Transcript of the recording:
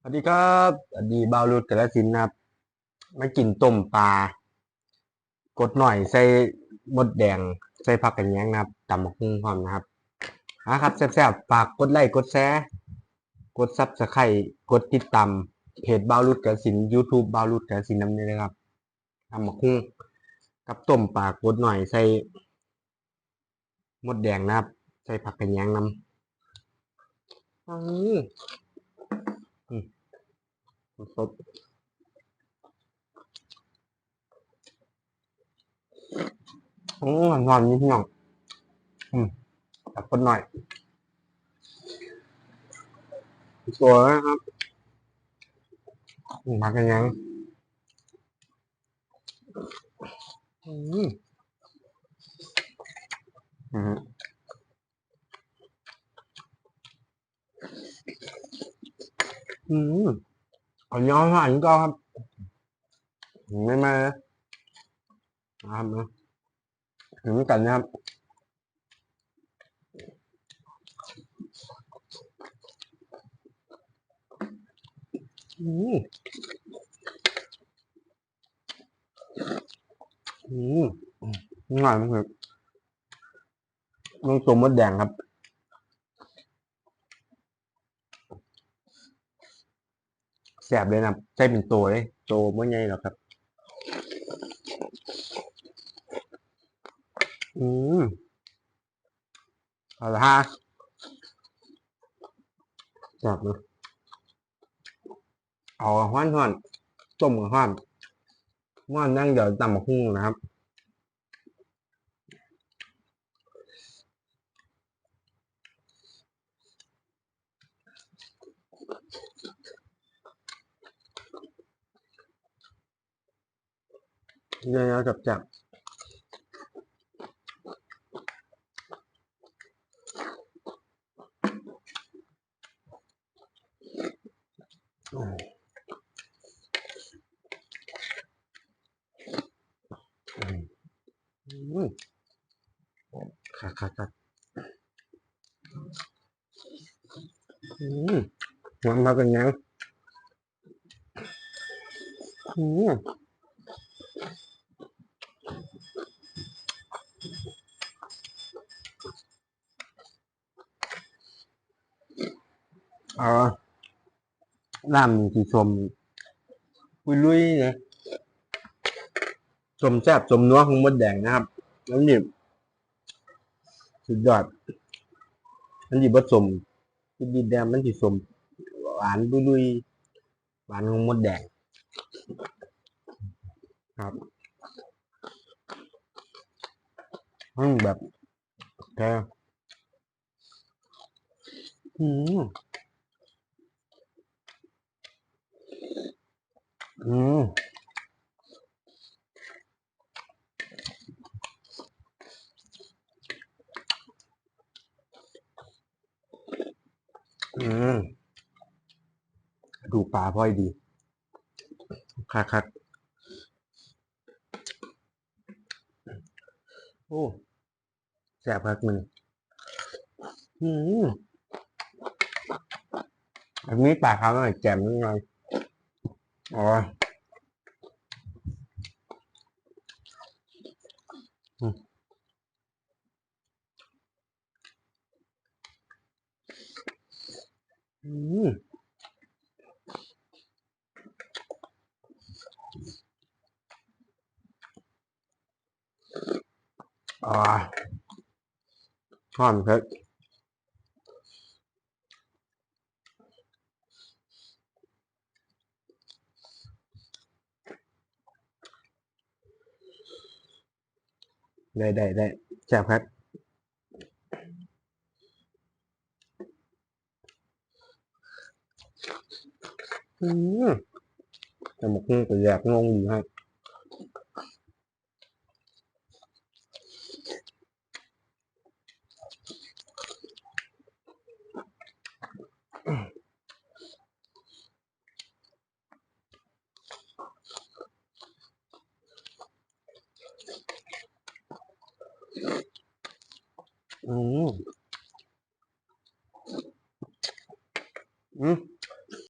สวัสดีครับสวัสดีบาวรุดกระสินนะครับมากินต้มปลากดหน่อยใส่มดแดงใส่ผักกันแยงนะครับตำบักหุ่งพร้อมนะครับหาครับแซ่บๆฝากกดไลค์กดแชร์กดซับสไครต์กดติดตามเพจบาวรุดกระสินยูทูบบาวรุดกระสินน้ำนี้เลยครับตำบักหุ่งกับต้มปลากดหน่อยใส่มดแดงนะครับ ใส่ผักกันแยงน้ำอื มสดอืมหวานๆนิดหน่อยอืมตัดคนหน่อยตัวนะครับมากันยังอืมอืม อืมขอย้อนผ่านก็ครับ ไม่มาเลยนะครับนะถึงกันนะครับอืมอืมอร่อยมากเลยน้องตัวมดแดงครับ แสบเลยนะใช่เป็นตัวเลยโตเมื่อไงหรอครับ อืมเอาละฮะแสบเลยเอาห้อนห้อนต้มกับห้อนห้อนนั่งเดี๋ยวตำบักหุ่งนะครับ ยอะๆจับจับค่ะค่ะค่ะอืมมันมาเป็นยังอืม เออน้ำสีชมปุยลุยนะชมแซ่บชมนัวของมดแดงนะครับแล้วนี่สุดยอดมันดีผสมที่ดีแดงมันสีสมหวานปุยลุยหวานของมดแดงครับอืมแบบแค่อืม อืมอืมดูปลาพ่อยดีคักคักโอ้แสบคักมันอืมอันนี้ปลาเขาหน่อยแจ่มนิดหน่อย อ๋ออืมอ่าชอบครับได้ ได้ได้แซ่บครับอืมแต่ 嗯。